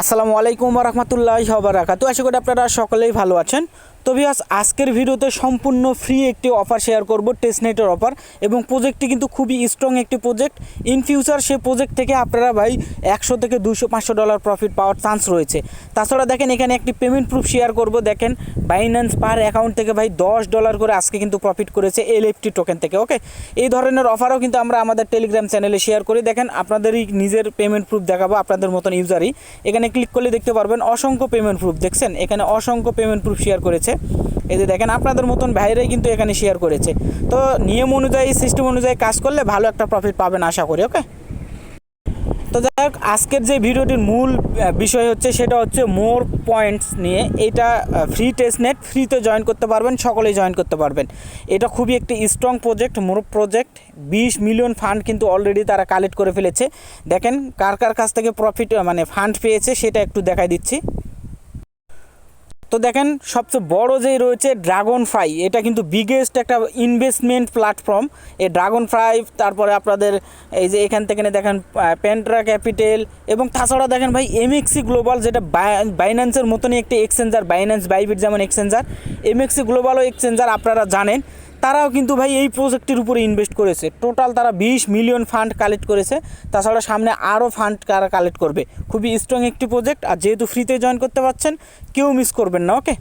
আসসালামু আলাইকুম রহমতুল্লাহ বারাকাতু আশা করি আপনারা সকলেই ভালো আছেন। তো ভিউয়ার্স আজকের ভিডিওতে সম্পূর্ণ ফ্রি একটি অফার শেয়ার করব টেস্টনেটের অফার এবং প্রজেক্টটি কিন্তু খুবই স্ট্রং একটি প্রজেক্ট ইন ফিউচার সে প্রজেক্ট থেকে আপনারা ভাই একশো থেকে দুশো পাঁচশো ডলার প্রফিট পাওয়ার চান্স রয়েছে। তাছাড়া দেখেন এখানে একটি পেমেন্ট প্রুফ শেয়ার করব। দেখেন বাইন্যান্স পার অ্যাকাউন্ট থেকে ভাই দশ ডলার করে আজকে কিন্তু প্রফিট করেছে এলএফটি টোকেন থেকে ওকে এই ধরনের অফারও কিন্তু আমরা আমাদের টেলিগ্রাম চ্যানেলে শেয়ার করি। দেখেন আপনাদেরই নিজের পেমেন্ট প্রুফ দেখাবো, আপনাদের মতন ইউজারই এখানে ক্লিক করলে দেখতে পারবেন অসংখ্য পেমেন্ট প্রুফ দেখছেন? এখানে অসংখ্য পেমেন্ট প্রুফ শেয়ার করেছে। এই যে দেখেন আপনাদের মতন ভাইরাই কিন্তু এখানে শেয়ার করেছে। তো নিয়ম অনুযায়ী সিস্টেম অনুযায়ী কাজ করলে ভালো একটা প্রফিট পাবেন আশা করি ওকে তো যাই হোক, আজকের যে ভিডিওটির মূল বিষয় হচ্ছে সেটা হচ্ছে মোর পয়েন্টস নিয়ে। এটা ফ্রি টেস্ট নেট ফ্রিতে জয়েন করতে পারবেন, সকলেই জয়েন করতে পারবেন। এটা খুবই একটি স্ট্রং প্রজেক্ট মোর প্রজেক্ট বিশ মিলিয়ন ফান্ড কিন্তু অলরেডি তারা কালেক্ট করে ফেলেছে। দেখেন কার কার কাছ থেকে প্রফিট মানে ফান্ড পেয়েছে, সেটা একটু দেখাই দিচ্ছি। তো দেখেন, সবচেয়ে বড় যেই রয়েছে ড্রাগন ফ্রাই এটা কিন্তু বিগেস্ট একটা ইনভেস্টমেন্ট প্ল্যাটফর্ম এই ড্রাগন ফ্রাই তারপরে আপনাদের এই যে এখান থেকে দেখেন পেন্ট্রা ক্যাপিটাল এবং তাছাড়া দেখেন ভাই এমএক্সি গ্লোবাল যেটা বাইন্যান্সের মতনই একটি এক্সচেঞ্জার বাইন্যান্স বাইবিট যেমন এক্সচেঞ্জার এমএক্সি গ্লোবালও এক্সচেঞ্জার আপনারা জানেন। তারাও কিন্তু ভাই এই প্রজেক্টের উপরে ইনভেস্ট করেছে। টোটাল তারা বিশ মিলিয়ন ফান্ড কালেক্ট করেছে। তাছাড়া সামনে আরও ফান্ড তারা কালেক্ট করবে। খুবই স্ট্রং একটি প্রজেক্ট আর যেহেতু ফ্রিতে জয়েন করতে পারছেন, কেউ মিস করবেন না ওকে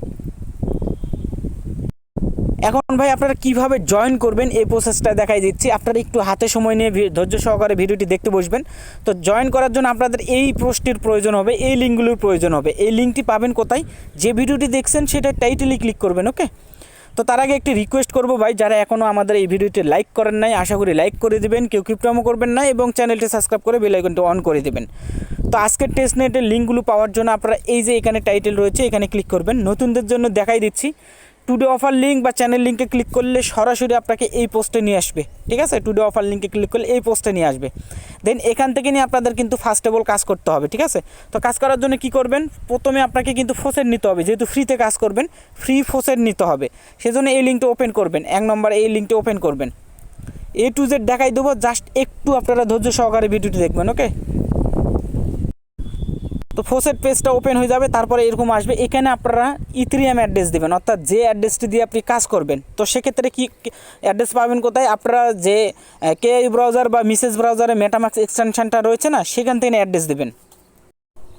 এখন ভাই আপনারা কীভাবে জয়েন করবেন, এই প্রসেসটা দেখাই দিচ্ছি। আপনারা একটু হাতে সময় নিয়ে ধৈর্য সহকারে ভিডিওটি দেখতে বসবেন। তো জয়েন করার জন্য আপনাদের এই পোস্টটির প্রয়োজন হবে, এই লিঙ্কগুলোর প্রয়োজন হবে। এই লিঙ্কটি পাবেন কোথায়? যে ভিডিওটি দেখছেন সেটা টাইটেলে ক্লিক করবেন ওকে তো তার আগে একটি রিকোয়েস্ট করব ভাই, যারা এখনও আমাদের এই ভিডিওটি লাইক করেন নাই, আশা করি লাইক করে দেবেন, কেউ কিপ্টামো করবেন না এবং চ্যানেলটি সাবস্ক্রাইব করে বেল আইকনটি অন করে দেবেন। তো আজকের টেস্ট নেটের লিঙ্কগুলো পাওয়ার জন্য আপনারা এই যে এখানে টাইটেল রয়েছে, এখানে ক্লিক করবেন। নতুনদের জন্য দেখাই দিচ্ছি। টুডে অফার লিঙ্ক বা চ্যানেল লিঙ্কে ক্লিক করলে সরাসরি আপনাকে এই পোস্টে নিয়ে আসবে। ঠিক আছে? টুডে অফার লিঙ্কে ক্লিক করলে এই পোস্টে নিয়ে আসবে। দেন এখান থেকে নিয়ে আপনাদের কিন্তু ফার্স্ট অফ অল কাজ করতে হবে, ঠিক আছে? তো কাজ করার জন্য কি করবেন? প্রথমে আপনাকে কিন্তু ফোসেট নিতে হবে। যেহেতু ফ্রিতে কাজ করবেন ফ্রি ফোসেট নিতে হবে। সেজন্য এই লিঙ্কটা ওপেন করবেন। এক নম্বর এই লিঙ্কটা ওপেন করবেন। এ টু জেড দেখাই দেবো। জাস্ট একটু আপনারা ধৈর্য সহকারে ভিডিওটি দেখবেন ওকে তো ফোসেট পেজটা ওপেন হয়ে যাবে, তারপরে এরকম আসবে। এখানে আপনারা ইথ্রিয়াম অ্যাড্রেস দেবেন, অর্থাৎ যে অ্যাড্রেসটি দিয়ে আপনি কাজ করবেন। তো সেক্ষেত্রে কি অ্যাড্রেস পাবেন কোথায়? আপনারা যে কে ব্রাউজার বা মিসেস ব্রাউজারে মেটামাক্স এক্সটেনশানটা রয়েছে না, সেখান থেকে অ্যাড্রেস দেবেন।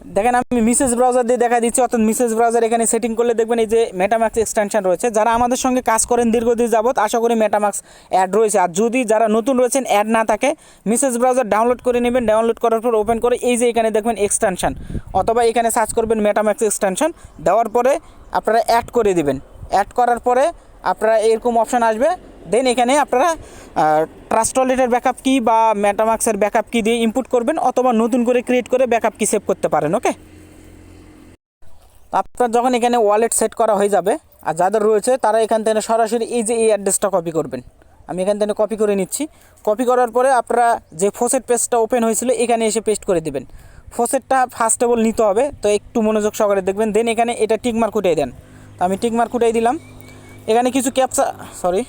দেখেন আমি মিসেস ব্রাউজার দিয়ে দেখা দিচ্ছি, অর্থাৎ মিসেস ব্রাউজার এখানে সেটিং করলে দেখবেন এই যে মেটামাক্স এক্সটেনশন রয়েছে। যারা আমাদের সঙ্গে কাজ করেন দীর্ঘদিন যাবৎ, আশা করি মেটামাক্স অ্যাড রয়েছে। আর যদি যারা নতুন রয়েছেন অ্যাড না থাকে মিসেস ব্রাউজার ডাউনলোড করে নেবেন। ডাউনলোড করার পর ওপেন করে এই যে এখানে দেখবেন এক্সটেনশন অথবা এখানে সার্চ করবেন মেটামাক্স এক্সটেনশন দেওয়ার পরে আপনারা অ্যাড করে দিবেন। অ্যাড করার পরে আপনারা এরকম অপশান আসবে দেন এখানে আপনারা ট্রাস্ট ওয়ালেটের ব্যাকআপ কি বা মেটামাক্সের ব্যাকআপ কি দিয়ে ইনপুট করবেন অথবা নতুন করে ক্রিয়েট করে ব্যাকআপ কি সেভ করতে পারেন ওকে আপনার যখন এখানে ওয়ালেট সেট করা হয়ে যাবে, আর যাদের রয়েছে, তারা এখান থেকে সরাসরি এই যে এই অ্যাড্রেসটা কপি করবেন। আমি এখান থেকে কপি করে নিচ্ছি। কপি করার পরে আপনারা যে ফোসেট পেজটা ওপেন হয়েছিল, এখানে এসে পেস্ট করে দেবেন। ফোসেটটা ফার্স্ট অফ নিতে হবে, তো একটু মনোযোগ সহকারে দেখবেন। দেন এখানে এটা টিকমার্ক উঠিয়ে দেন। তো আমি টিকমার্ক উঠিয়ে দিলাম। এখানে কিছু ক্যাপসা সরি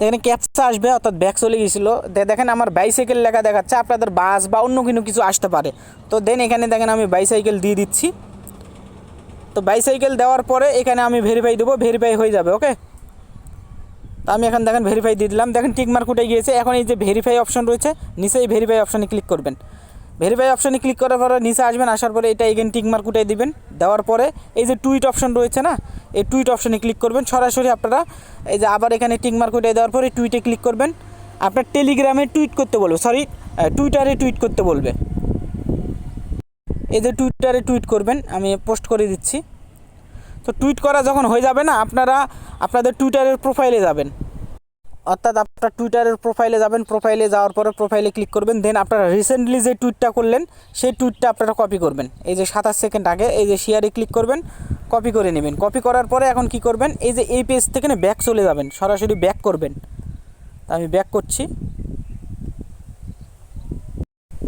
এখানে ক্যাপসা আসবে, অর্থাৎ ব্যাগ চলে গেছিল। দেখেন আমার বাইসাইকেল লেখা দেখাচ্ছে, আপনাদের বাস বা অন্য কোনো কিছু আসতে পারে। তো দেন এখানে দেখেন আমি বাইসাইকেল দিয়ে দিচ্ছি। তো বাইসাইকেল দেওয়ার পরে এখানে আমি ভেরিফাই দেবো ভেরিফাই হয়ে যাবে ওকে তো আমি এখন দেখেন ভেরিফাই দিয়ে দিলাম। দেখেন টিকমার্ক উঠে গিয়েছে। এখন এই যে ভেরিফাই অপশন রয়েছে নিচে এই ভেরিফাই অপশনে ক্লিক করবেন। ভেরিফাই অপশনে ক্লিক করার পরে নিচে আসবেন, আসার পরে এটা এগেন টিক মার্ক উঠাই দিবেন। দেওয়ার পরে এই যে টুইট অপশন রয়েছে না, এই টুইট অপশনে ক্লিক করবেন। সরাসরি আপনারা এই যে আবার এখানে টিক মার্ক উঠাই দেওয়ার পরে টুইটে ক্লিক করবেন। আপনার টেলিগ্রামে টুইট করতে বলবে সরি টুইটারে টুইট করতে বলবে। এই যে টুইটারে টুইট করবেন, আমি পোস্ট করে দিচ্ছি। তো টুইট করা যখন হয়ে যাবে না, আপনারা আপনাদের টুইটারের প্রোফাইলে যাবেন। অর্থাৎ আপনার টুইটারের প্রোফাইলে যাবেন প্রোফাইলে যাওয়ার পরে প্রোফাইলে ক্লিক করবেন দেন আপনারা রিসেন্টলি যে টুইটটা করলেন, সেই টুইটটা আপনারা কপি করবেন। এই যে সাতাশ সেকেন্ড আগে, এই যে শেয়ারে ক্লিক করবেন কপি করে নেবেন। কপি করার পরে এখন কি করবেন, এই যে এই পেজ থেকে না ব্যাক চলে যাবেন, সরাসরি ব্যাক করবেন। আমি ব্যাক করছি।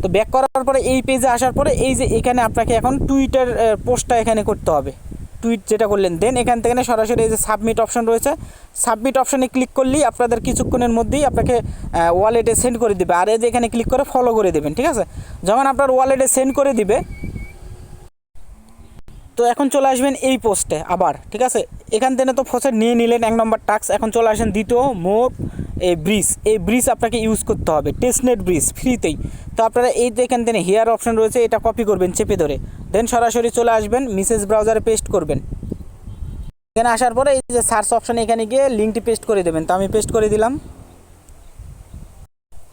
তো ব্যাক করার পরে এই পেজে আসার পরে এই যে এখানে আপনাকে এখন টুইটার পোস্টটা এখানে করতে হবে। টুইট যেটা করলেন দেন এখান থেকে সরাসরি এই যে সাবমিট অপশন রয়েছে সাবমিট অপশনে ক্লিক করলেই আপনাদের কিছুক্ষণের মধ্যেই আপনাকে ওয়ালেটে সেন্ড করে দিবে। আর এই যে এখানে ক্লিক করে ফলো করে দেবেন, ঠিক আছে? যখন আপনার ওয়ালেটে সেন্ড করে দিবে তো এখন চলে আসবেন এই পোস্টে আবার, ঠিক আছে? এখান থেকে তো ফসেট নিয়ে নিলেন, এক নম্বর টাক্স এখন চলে আসেন দ্বিতীয় মোর এই ব্রিজ। এই ব্রিজ আপনাকে ইউজ করতে হবে টেস্টনেট ব্রিজ ফ্রিতেই তো আপনারা এই যে এখান থেকে হেয়ার অপশন রয়েছে, এটা কপি করবেন চেপে ধরে। দেন সরাসরি চলে আসবেন মিসেস ব্রাউজারে পেস্ট করবেন। এখানে আসার পরে এই যে সার্চ অপশানে এখানে গিয়ে লিঙ্কটি পেস্ট করে দেবেন। তো আমি পেস্ট করে দিলাম।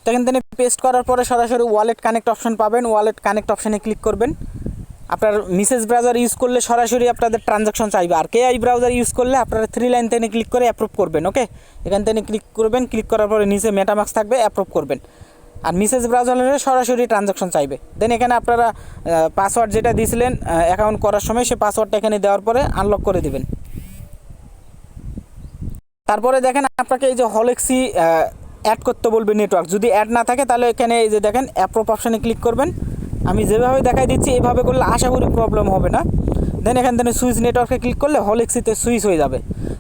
তো এখান থেকে পেস্ট করার পরে সরাসরি ওয়ালেট কানেক্ট অপশন পাবেন। ওয়ালেট কানেক্ট অপশানে ক্লিক করবেন। আপনার মিসেস ব্রাউজার ইউজ করলে সরাসরি আপনাদের ট্রানজাকশন চাইবে। আর কেআই ব্রাউজার ইউজ করলে আপনারা থ্রি লাইন থেকে ক্লিক করে অ্যাপ্রুভ করবেন ওকে এখান থেকে ক্লিক করবেন ক্লিক করার পরে নিচে মেটামাক্স থাকবে অ্যাপ্রুভ করবেন। আর মিসেস ব্রাউজার হলে সরাসরি ট্রানজাকশন চাইবে। দেন এখানে আপনারা পাসওয়ার্ড যেটা দিয়েছিলেন অ্যাকাউন্ট করার সময় সে পাসওয়ার্ডটা এখানে দেওয়ার পরে আনলক করে দিবেন। তারপরে দেখেন আপনাকে এই যে হলেক্সি অ্যাড করতে বলবে নেটওয়ার্ক যদি অ্যাড না থাকে তাহলে এখানে এই যে দেখেন অ্যাপ্রোপ অপশানে ক্লিক করবেন। আমি যেভাবে দেখাই দিচ্ছি, এইভাবে করলে আশা করি প্রবলেম হবে না। দেন এখান থেকে সুইচ নেটওয়ার্কে ক্লিক করলে হলেক্সিতে সুইচ হয়ে যাবে।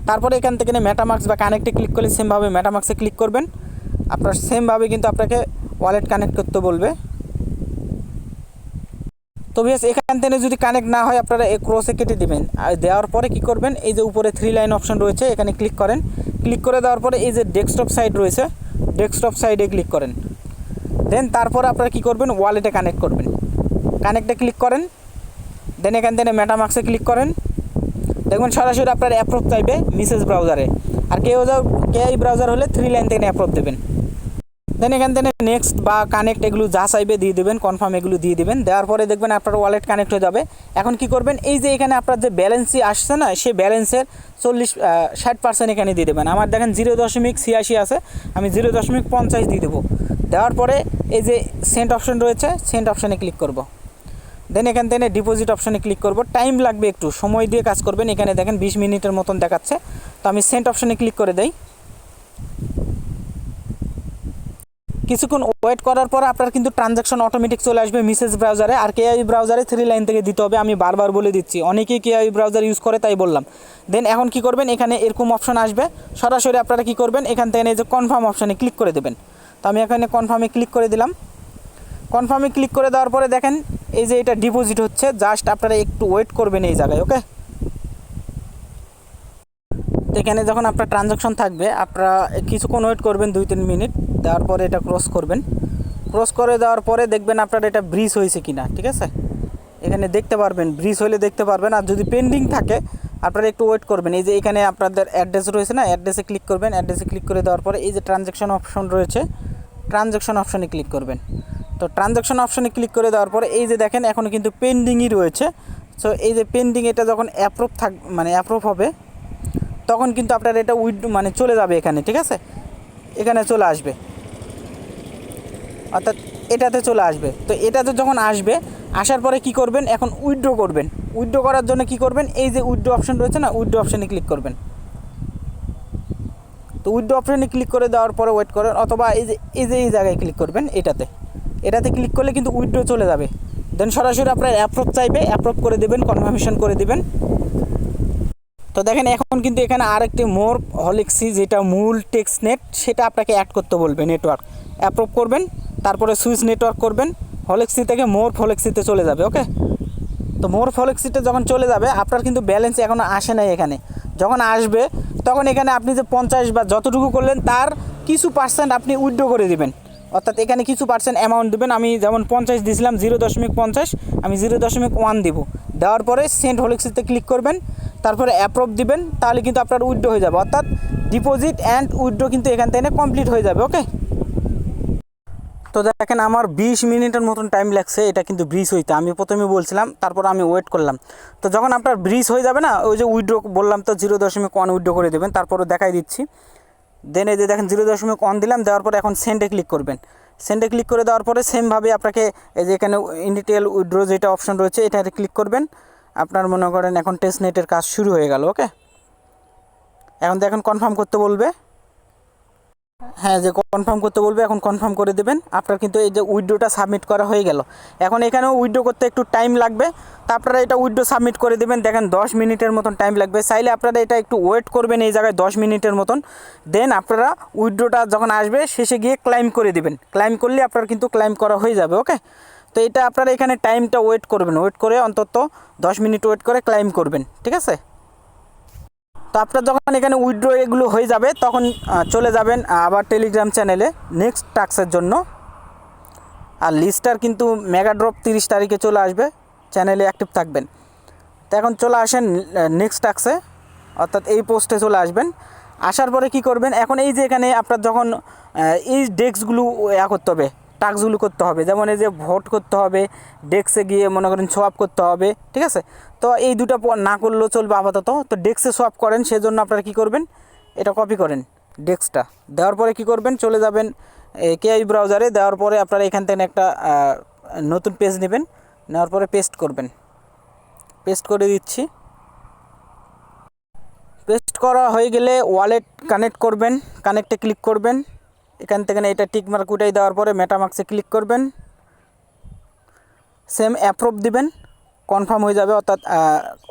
তারপরে এখান থেকে মেটামার্কস বা কানেক্টে ক্লিক করলে সেমভাবে মেটামার্কসে ক্লিক করবেন। আপনার সেমভাবে কিন্তু আপনাকে ওয়ালেট কানেক্ট করতে বলবে। তো বেশ, এখান থেকে যদি কানেক্ট না হয়, আপনারা এই ক্রসে কেটে দেবেন। আর দেওয়ার পরে কি করবেন? এই যে উপরে থ্রি লাইন অপশন রয়েছে, এখানে ক্লিক করেন। ক্লিক করে দেওয়ার পরে এই যে ডেস্কটপ সাইড রয়েছে ডেস্কটপ সাইডে ক্লিক করেন। দেন তারপরে আপনারা কি করবেন? ওয়ালেটে কানেক্ট করবেন। কানেক্টে ক্লিক করেন। দেন এখান থেকে মেটামার্কসে ক্লিক করেন। দেখবেন সরাসরি আপনার অ্যাপ্রুভ চাইবে মিসেস ব্রাউজারে আর কেউ কে আই ব্রাউজার হলে থ্রি লাইন থেকে অ্যাপ্রুভ দেবেন। দেন এখান থেকে নেক্সট বা কানেক্ট এগুলো যা চাইবে দিয়ে দেবেন কনফার্ম এগুলো দিয়ে দেবেন। দেওয়ার পরে দেখবেন আপনার ওয়ালেট কানেক্ট হয়ে যাবে। এখন কি করবেন, এই যে এখানে আপনার যে ব্যালেন্সই আসছে না, সেই ব্যালেন্সের চল্লিশ ষাট পার্সেন্ট এখানে দিয়ে দেবেন। আমার দেখেন জিরো দশমিক ছিয়াশি আছে, আমি জিরো দশমিক পঞ্চাশ দিয়ে দেবো। দেওয়ার পরে এই যে সেন্ট অপশন রয়েছে সেন্ট অপশানে ক্লিক করব। দেন এখান থেকে ডিপোজিট অপশানে ক্লিক করব। টাইম লাগবে একটু, সময় দিয়ে কাজ করবেন। এখানে দেখেন বিশ মিনিটের মতন দেখাচ্ছে। তো আমি সেন্ট অপশানে ক্লিক করে দেই। কিছুক্ষণ ওয়েট করার পর আপনার কিন্তু ট্রানজাকশন অটোমেটিক চলে আসবে মিসেস ব্রাউজারে। আর কেআই ব্রাউজারে থ্রি লাইন থেকে দিতে হবে। আমি বারবার বলে দিচ্ছি, অনেকেই কেআই ব্রাউজার ইউজ করে, তাই বললাম। দেন এখন কি করবেন? এখানে এরকম অপশন আসবে। সরাসরি আপনারা কি করবেন? এখান থেকে এই যে কনফার্ম অপশানে ক্লিক করে দেবেন। তো আমি এখানে কনফার্মে ক্লিক করে দিলাম। কনফার্মে ক্লিক করে দেওয়ার পরে দেখেন, এই যে এটা ডিপোজিট হচ্ছে জাস্ট আপনারা একটু ওয়েট করবেন এই জায়গায় ওকে এখানে যখন আপনার ট্রানজাকশন থাকবে, আপনারা কিছুক্ষণ ওয়েট করবেন দুই তিন মিনিট দেওয়ার পরে এটা ক্রস করবেন। ক্রস করে দেওয়ার পরে দেখবেন আপনার এটা ব্রিজ হয়েছে কি না ঠিক আছে? এখানে দেখতে পারবেন ব্রিজ হলে দেখতে পারবেন, আর যদি পেন্ডিং থাকে, আপনারা একটু ওয়েট করবেন। এই যে এখানে আপনাদের অ্যাড্রেস রয়েছে না অ্যাড্রেসে ক্লিক করবেন অ্যাড্রেসে ক্লিক করে দেওয়ার পরে এই যে ট্রানজাকশন অপশন রয়েছে ট্রানজাকশন অপশনে ক্লিক করবেন। তো ট্রানজাকশন অপশানে ক্লিক করে দেওয়ার পরে এই যে দেখেন এখন কিন্তু পেন্ডিংই রয়েছে। সো এই যে পেন্ডিং এটা যখন অ্যাপ্রুভ থাক মানে অ্যাপ্রুভ হবে, তখন কিন্তু আপনার এটা উইড মানে চলে যাবে এখানে, ঠিক আছে? এখানে চলে আসবে। অর্থাৎ এটাতে চলে আসবে। তো এটাতে যখন আসবে, আসার পরে কি করবেন? এখন উইথড্র করবেন। উইথড্র করার জন্য কি করবেন? এই যে উইড্রো অপশন রয়েছে না উইড্রো অপশানে ক্লিক করবেন। তো উইড্রো অপশানে ক্লিক করে দেওয়ার পরে ওয়েট করেন, অথবা এই যে এই যে, এই জায়গায় ক্লিক করবেন, এটাতে। এটাতে ক্লিক করলে কিন্তু উইথড্র চলে যাবে। দেন সরাসরি আপনার অ্যাপ্রুভ চাইবে অ্যাপ্রুভ করে দেবেন কনফার্মেশন করে দেবেন। তো দেখেন এখন কিন্তু এখানে আরেকটি মোর হলিক্সি যেটা মূল টেক্সনেট সেটা আপনাকে অ্যাড করতে বলবে নেটওয়ার্ক অ্যাপ্রুভ করবেন, তারপরে সুইচ নেটওয়ার্ক করবেন হলেক্সি থেকে মোর ফলেক্সিতে চলে যাবে ওকে তো মোর ফলেক্সিতে যখন চলে যাবে, আপনার কিন্তু ব্যালেন্স এখনও আসে নাই এখানে। যখন আসবে, তখন এখানে আপনি যে পঞ্চাশ বা যতটুকু করলেন, তার কিছু পার্সেন্ট আপনি উইড্রো করে দিবেন। অর্থাৎ এখানে কিছু পার্সেন্ট অ্যামাউন্ট দেবেন। আমি যেমন পঞ্চাশ দিয়েছিলাম জিরো দশমিক পঞ্চাশ, আমি জিরো দশমিক ওয়ান দেবো। দেওয়ার পরে সেন্ট হলিক্সিতে ক্লিক করবেন, তারপরে অ্যাপ্রুভ দিবেন, তাহলে কিন্তু আপনার উইড্রো হয়ে যাবে। অর্থাৎ ডিপোজিট অ্যান্ড উইথড্র কিন্তু এখান থেকে কমপ্লিট হয়ে যাবে ওকে তো দেখেন আমার বিশ মিনিটের মতন টাইম লাগছে, এটা কিন্তু ব্রিজ হইতে। আমি প্রথমে বলছিলাম, তারপর আমি ওয়েট করলাম। তো যখন আপনার ব্রিজ হয়ে যাবে না, ওই যে উইড্রো বললাম তো জিরো দশমিক ওয়ান উইড্রো করে দেবেন তারপরে দেখাই দিচ্ছি। দেন এই যে দেখেন জিরো দশমিক ওয়ান দিলাম, দেওয়ার পরে এখন সেন্ডে ক্লিক করবেন। সেন্ডে ক্লিক করে দেওয়ার পরে সেমভাবে আপনাকে এই যে এখানে ইন্ডিটেল উইড্রো যেটা অপশন রয়েছে, এটাতে ক্লিক করবেন। আপনার মনে করেন এখন টেস্ট নেটের কাজ শুরু হয়ে গেল ওকে এখন দেখেন কনফার্ম করতে বলবে। হ্যাঁ যে কনফার্ম করতে বলবে, এখন কনফার্ম করে দেবেন। আপনার কিন্তু এই যে উইড্রোটা সাবমিট করা হয়ে গেল। এখন এখানেও উইড্রো করতে একটু টাইম লাগবে। তা আপনারা এটা উইড্রো সাবমিট করে দেবেন। দেখেন, দশ মিনিটের মতন টাইম লাগবে। চাইলে আপনারা এটা একটু ওয়েট করবেন এই জায়গায় দশ মিনিটের মতন। দেন আপনারা উইড্রোটা যখন আসবে, শেষে গিয়ে ক্লাইম করে দেবেন। ক্লাইম করলে আপনার কিন্তু ক্লাইম করা হয়ে যাবে ওকে তো এটা আপনারা এখানে টাইমটা ওয়েট করবেন। ওয়েট করে অন্তত দশ মিনিট ওয়েট করে ক্লাইম করবেন, ঠিক আছে? তো আপনার যখন এখানে উইড্রো এগুলো হয়ে যাবে, তখন চলে যাবেন আবার টেলিগ্রাম চ্যানেলে নেক্সট টাস্কের জন্য। আর লিস্টার কিন্তু মেগা ড্রপ তিরিশ তারিখে চলে আসবে চ্যানেলে অ্যাক্টিভ থাকবেন। তো এখন চলে আসেন নেক্সট টাক্সে অর্থাৎ এই পোস্টে চলে আসবেন। আসার পরে কি করবেন? এখন এই যে এখানে আপনার যখন এই ডেস্কগুলো ইয়া করতে হবে। টাস্কগুলো করতে হবে। যেমন এই যে ভোট করতে হবে, ডেস্কে গিয়ে মনে করেন সোয়াপ করতে হবে, ঠিক আছে? তো এই দুটো না করলেও চলবে আপাতত। তো ডেস্কে সোয়াপ করেন, সেজন্য আপনারা কি করবেন? এটা কপি করেন ডেস্কটা। দেওয়ার পরে কি করবেন? চলে যাবেন কেআই ব্রাউজারে দেওয়ার পরে আপনারা এখান থেকে একটা নতুন পেজ নেবেন। নেওয়ার পরে পেস্ট করবেন। পেস্ট করে দিচ্ছি। পেস্ট করা হয়ে গেলে ওয়ালেট কানেক্ট করবেন কানেক্টে ক্লিক করবেন। এখান থেকে এটা টিক মার্ক উঠাই দেওয়ার পরে মেটামার্কসে ক্লিক করবেন। সেম অ্যাপ্রুভ দিবেন কনফার্ম হয়ে যাবে, অর্থাৎ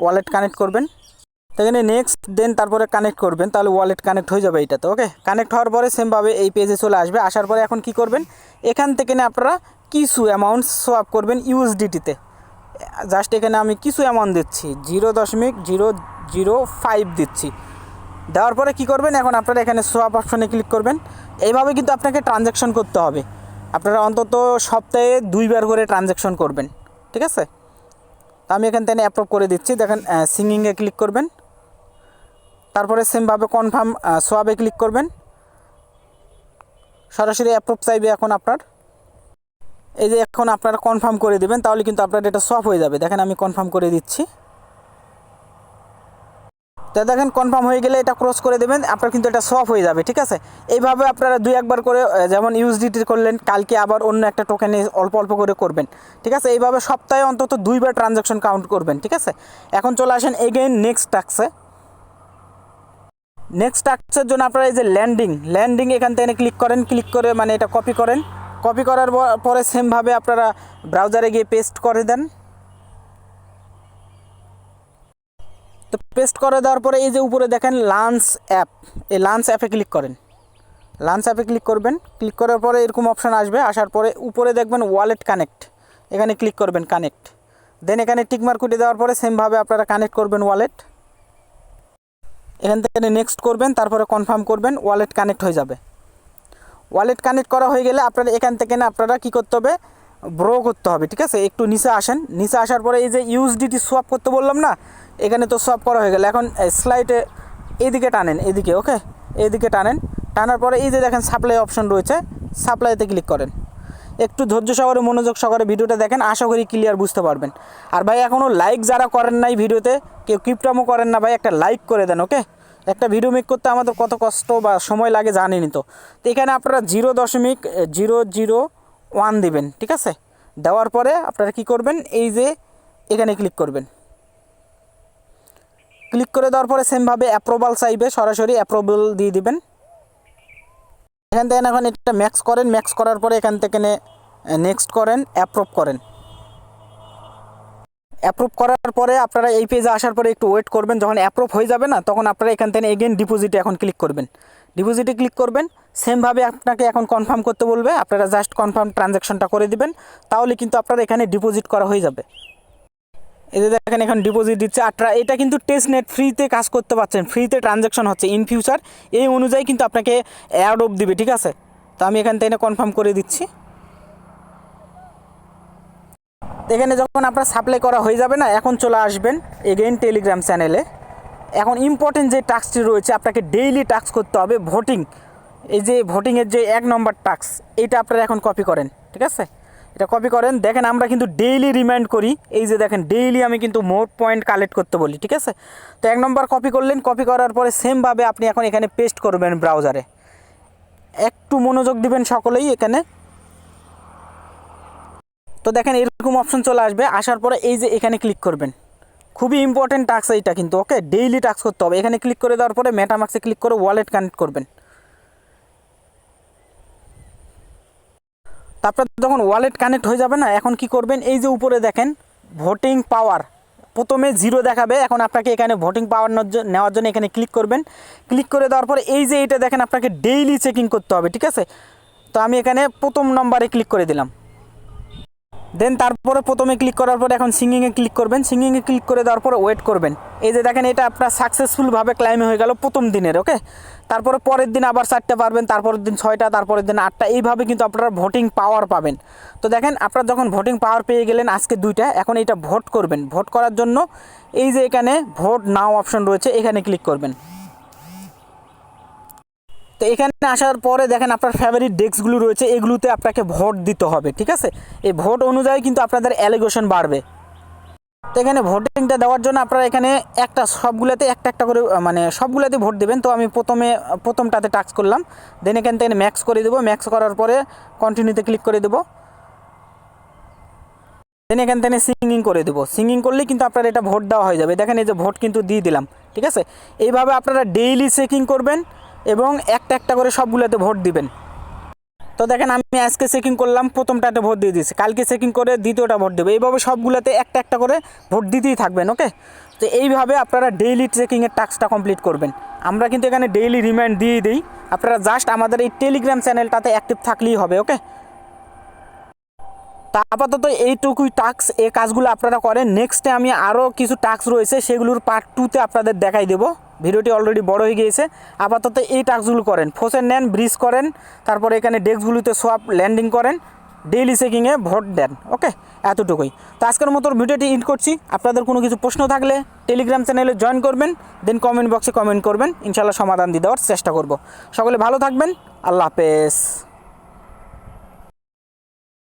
ওয়ালেট কানেক্ট করবেন। সেখানে নেক্সট দেন তারপরে কানেক্ট করবেন, তাহলে ওয়ালেট কানেক্ট হয়ে যাবে এইটাতে ওকে কানেক্ট হওয়ার পরে সেমভাবে এই পেজে চলে আসবে, আসার পরে এখন কি করবেন? এখান থেকে না আপনারা কিছু অ্যামাউন্ট সোয়াপ করবেন ইউএসডিটিতে জাস্ট এখানে আমি কিছু অ্যামাউন্ট দিচ্ছি জিরো দশমিক জিরো জিরো ফাইভ দিচ্ছি। দেওয়ার পরে কি করবেন? এখন আপনারা এখানে সোয়াপ অপশনে ক্লিক করবেন। এইভাবে কিন্তু আপনাকে ট্রানজ্যাকশন করতে হবে। আপনারা অন্তত সপ্তাহে দুইবার করে ট্রানজ্যাকশন করবেন, ঠিক আছে? তো আমি এখান থেকে অ্যাপ্রুভ করে দিচ্ছি। দেখেন সিঙ্গিংয়ে ক্লিক করবেন। তারপরে সেমভাবে কনফার্ম সোয়াবে ক্লিক করবেন। সরাসরি অ্যাপ্রুভ চাইবে এখন আপনার। এই যে এখন আপনারা কনফার্ম করে দিবেন, তাহলে কিন্তু আপনার এটা সফ হয়ে যাবে। দেখেন, আমি কনফার্ম করে দিচ্ছি। তো দেখেন কনফার্ম হয়ে গেলে এটা ক্রস করে দেবেন, আপনার কিন্তু এটা সোয়াপ হয়ে যাবে, ঠিক আছে? এইভাবে আপনারা দুই একবার করে যেমন ইউএসডিটি করলেন, কালকে আবার অন্য একটা টোকেনে অল্প অল্প করে করবেন, ঠিক আছে? এইভাবে সপ্তাহে অন্তত দুইবার ট্রানজ্যাকশন কাউন্ট করবেন, ঠিক আছে? এখন চলে আসেন এগেইন নেক্সট টাক্সে নেক্সট টাস্কের জন্য আপনারা এই যে ল্যান্ডিং ল্যান্ডিং এখান থেকে ক্লিক করেন ক্লিক করে মানে এটা কপি করেন। কপি করার পরে সেমভাবে আপনারা ব্রাউজারে গিয়ে পেস্ট করে দেন। তো পেস্ট করে দেওয়ার পরে এই যে উপরে দেখেন লাঞ্চ অ্যাপ এই লাঞ্চ অ্যাপে ক্লিক করেন। লাঞ্চ অ্যাপে ক্লিক করবেন ক্লিক করার পরে এরকম অপশান আসবে, আসার পরে উপরে দেখবেন ওয়ালেট কানেক্ট এখানে ক্লিক করবেন কানেক্ট দেন এখানে টিকমার্ক উঠে দেওয়ার পরে সেমভাবে আপনারা কানেক্ট করবেন ওয়ালেট এখান থেকে নেক্সট করবেন, তারপরে কনফার্ম করবেন ওয়ালেট কানেক্ট হয়ে যাবে। ওয়ালেট কানেক্ট করা হয়ে গেলে আপনারা এখান থেকে না আপনারা কী করতে হবে? ব্রো করতে হবে, ঠিক আছে? একটু নিচে আসেন। নিচে আসার পরে এই যে ইউএসডিটি সোয়াপ করতে বললাম না এখানে তো সব করা হয়ে গেল। এখন স্লাইডে এদিকে টানেন, এদিকে ওকে এদিকে টানেন, টানার পরে এই যে দেখেন সাপ্লাই অপশন রয়েছে সাপ্লাইতে ক্লিক করেন। একটু ধৈর্য সহকারে, মনোযোগ সহকারে ভিডিওটা দেখেন, আশা করি ক্লিয়ার বুঝতে পারবেন। আর ভাই এখনও লাইক যারা করেন নাই ভিডিওতে, কেউ কিপটামও করেন না ভাই, একটা লাইক করে দেন ওকে একটা ভিডিও মেক করতে আমাদের কত কষ্ট বা সময় লাগে জানেনি তো। তো এখানে আপনারা জিরো দশমিক জিরো জিরো ওয়ান দিবেন, ঠিক আছে? দেওয়ার পরে আপনারা কি করবেন? এই যে এখানে ক্লিক করবেন। ক্লিক করে দেওয়ার পরে সেমভাবে অ্যাপ্রুভাল চাইবে, সরাসরি অ্যাপ্রুভাল দিয়ে দিবেন। এখান থেকে এখন এটা ম্যাক্স করেন ম্যাক্স করার পরে এখান থেকে নেক্সট করেন অ্যাপ্রুভ করেন। অ্যাপ্রুভ করার পরে আপনারা এই পেজে আসার পরে একটু ওয়েট করবেন, যখন অ্যাপ্রুভ হয়ে যাবে না, তখন আপনারা এখান থেকে এগেন ডিপোজিটে এখন ক্লিক করবেন। ডিপোজিটে ক্লিক করবেন সেমভাবে আপনাকে এখন কনফার্ম করতে বলবে, আপনারা জাস্ট কনফার্ম ট্রানজ্যাকশনটা করে দিবেন, তাহলে কিন্তু আপনারা এখানে ডিপোজিট করা হয়ে যাবে। এই যে দেখেন এখন ডিপোজিট দিচ্ছে। আটটা এটা কিন্তু টেস্ট নেট ফ্রিতে কাজ করতে পারছেন। ফ্রিতে ট্রানজ্যাকশন হচ্ছে ইন ফিউচার এই অনুযায়ী কিন্তু আপনাকে অ্যাড অফ দিবে, ঠিক আছে? তো আমি এখান থেকে কনফার্ম করে দিচ্ছি। এখানে যখন আপনার সাপ্লাই করা হয়ে যাবে না, এখন চলে আসবেন এগেইন টেলিগ্রাম চ্যানেলে এখন ইম্পর্টেন্ট যে টাস্কটি রয়েছে, আপনাকে ডেইলি টাস্ক করতে হবে ভোটিং এই যে ভোটিংয়ের যে এক নম্বর টাস্ক এইটা আপনারা এখন কপি করেন, ঠিক আছে? এটা কপি করেন। দেখেন, আমরা কিন্তু ডেইলি রিমাইন্ড করি। এই যে দেখেন ডেইলি আমি কিন্তু মোট পয়েন্ট কালেক্ট করতে বলি, ঠিক আছে? তো এক নম্বর কপি করলেন। কপি করার পরে সেমভাবে আপনি এখন এখানে পেস্ট করবেন ব্রাউজারে একটু মনোযোগ দিবেন সকলেই এখানে। তো দেখেন, এরকম অপশন চলে আসবে। আসার পরে এই যে এখানে ক্লিক করবেন। খুবই ইম্পর্টেন্ট টাস্ক এইটা কিন্তু ওকে ডেইলি টাস্ক করতে হবে। এখানে ক্লিক করে দেওয়ার পরে মেটামাক্সে ক্লিক করে ওয়ালেট কানেক্ট করবেন। তারপর যখন ওয়ালেট কানেক্ট হয়ে যাবে না, এখন কি করবেন? এই যে উপরে দেখেন ভোটিং পাওয়ার প্রথমে জিরো দেখাবে, এখন আপনাকে এখানে ভোটিং পাওয়ার নেওয়ার জন্য এখানে ক্লিক করবেন। ক্লিক করে দেওয়ার পরে এই যে এটা দেখেন, আপনাকে ডেইলি চেকিং করতে হবে, ঠিক আছে? তো আমি এখানে প্রথম নম্বরে ক্লিক করে দিলাম। দেন তারপরে প্রথমে ক্লিক করার পরে এখন সিঙ্গিংয়ে ক্লিক করবেন। সিঙ্গিংয়ে ক্লিক করে দেওয়ার পরে ওয়েট করবেন। এই যে দেখেন, এটা আপনার সাকসেসফুলভাবে ক্লাইম হয়ে গেল প্রথম দিনের ওকে তারপরে পরের দিন আবার চারটে পারবেন, তারপরের দিন ছয়টা, তারপরের দিন আটটা। এইভাবে কিন্তু আপনারা ভোটিং পাওয়ার পাবেন। তো দেখেন, আপনারা যখন ভোটিং পাওয়ার পেয়ে গেলেন আজকে দুইটা, এখন এটা ভোট করবেন। ভোট করার জন্য এই যে এখানে ভোট নাও অপশন রয়েছে, এখানে ক্লিক করবেন। তো এখানে আসার পরে দেখেন আপনার ফেভারিট ডেস্কগুলো রয়েছে, এগুলোতে আপনাকে ভোট দিতে হবে, ঠিক আছে? এই ভোট অনুযায়ী কিন্তু আপনাদের অ্যালিগেশন বাড়বে। তো এখানে ভোটিংটা দেওয়ার জন্য আপনারা এখানে একটা, সবগুলোতে একটা একটা করে মানে সবগুলোতে ভোট দেবেন। তো আমি প্রথমে, প্রথমটাতে টাচ করলাম। দেন এখান থেকে ম্যাক্স করে দেবো। ম্যাক্স করার পরে কন্টিনিউতে ক্লিক করে দেবো। দেন এখান থেকে সিঙ্গিং করে দেবো। সিঙ্গিং করলেই কিন্তু আপনার এটা ভোট দেওয়া হয়ে যাবে। দেখেন এই যে ভোট কিন্তু দিয়ে দিলাম, ঠিক আছে? এইভাবে আপনারা ডেইলি চেকিং করবেন। এবং একটা একটা করে সবগুলোতে ভোট দিবেন। তো দেখেন, আমি আজকে চেকিং করলাম, প্রথমটাতে ভোট দিয়ে দিয়েছি। কালকে চেকিং করে দ্বিতীয়টা ভোট দেবে। এইভাবে সবগুলোতে একটা একটা করে ভোট দিতেই থাকবেন ওকে তো এইভাবে আপনারা ডেইলি চেকিংয়ের টাস্কটা কমপ্লিট করবেন। আমরা কিন্তু এখানে ডেইলি রিমাইন্ড দিয়ে দিই। আপনারা জাস্ট আমাদের এই টেলিগ্রাম চ্যানেলটাতে অ্যাক্টিভ থাকলেই হবে ওকে তা আপাতত এইটুকুই টাস্ক এই কাজগুলো আপনারা করেন। নেক্সটে আমি আরও কিছু টাস্ক রয়েছে, সেগুলোর পার্ট টুতে আপনাদের দেখাই দেবো। ভিডিওটি অলরেডি বড় হয়ে গিয়েছে। আপাতত এই টাস্কগুলো করেন। ফোসেন নেন, ব্রিজ করেন, তারপরে এখানে ডেস্কগুলিতে সোয়াপ, ল্যান্ডিং করেন, ডেইলি চেকিংয়ে ভোট দেন, ওকে? এতটুকুই। তো আজকের মতো ভিডিওটি ইন্ড করছি। আপনাদের কোনো কিছু প্রশ্ন থাকলে টেলিগ্রাম চ্যানেলে জয়েন করবেন, দেন কমেন্ট বক্সে কমেন্ট করবেন। ইনশাল্লাহ সমাধান দিয়ে দেওয়ার চেষ্টা করব। সকলে ভালো থাকবেন। আল্লাহ হাফেজ।